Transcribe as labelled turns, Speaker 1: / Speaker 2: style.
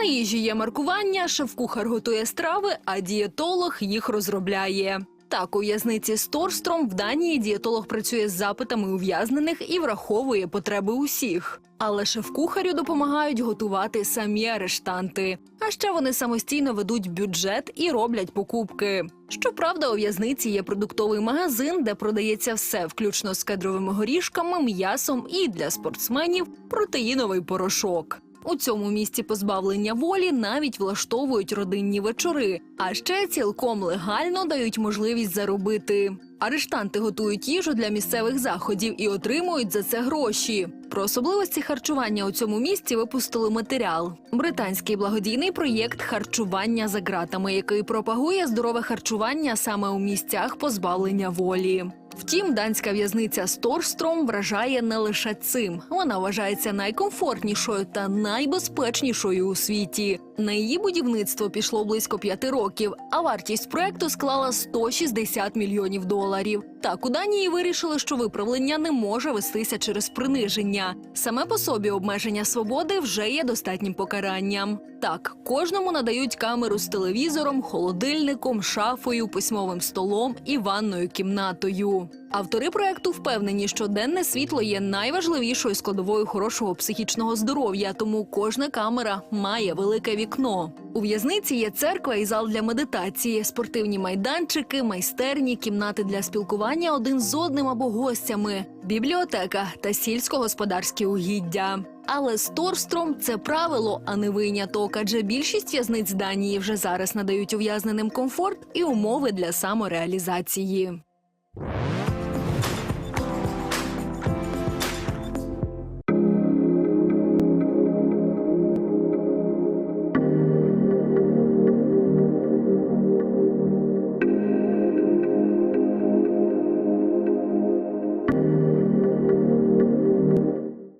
Speaker 1: На їжі є маркування, шеф-кухар готує страви, а дієтолог їх розробляє. Так, у в'язниці Сторстром в Данії дієтолог працює з запитами ув'язнених і враховує потреби усіх. Але шеф-кухарю допомагають готувати самі арештанти. А ще вони самостійно ведуть бюджет і роблять покупки. Щоправда, у в'язниці є продуктовий магазин, де продається все, включно з кедровими горішками, м'ясом і для спортсменів протеїновий порошок. У цьому місці позбавлення волі навіть влаштовують родинні вечори, а ще цілком легально дають можливість заробити. Арештанти готують їжу для місцевих заходів і отримують за це гроші. Про особливості харчування у цьому місці випустили матеріал. Британський благодійний проєкт харчування за ґратами, який пропагує здорове харчування саме у місцях позбавлення волі. Втім, данська в'язниця Сторстром вражає не лише цим. Вона вважається найкомфортнішою та найбезпечнішою у світі. На її будівництво пішло близько п'яти років, а вартість проекту склала 160 мільйонів доларів. Так, у Данії вирішили, що виправлення не може вестися через приниження. Саме по собі обмеження свободи вже є достатнім покаранням. Так, кожному надають камеру з телевізором, холодильником, шафою, письмовим столом і ванною кімнатою. Автори проекту впевнені, що денне світло є найважливішою складовою хорошого психічного здоров'я, тому кожна камера має велике вікно. У в'язниці є церква і зал для медитації, спортивні майданчики, майстерні, кімнати для спілкування один з одним або гостями, бібліотека та сільськогосподарські угіддя. Але Сторстром це правило, а не виняток, адже більшість в'язниць Данії вже зараз надають ув'язненим комфорт і умови для самореалізації.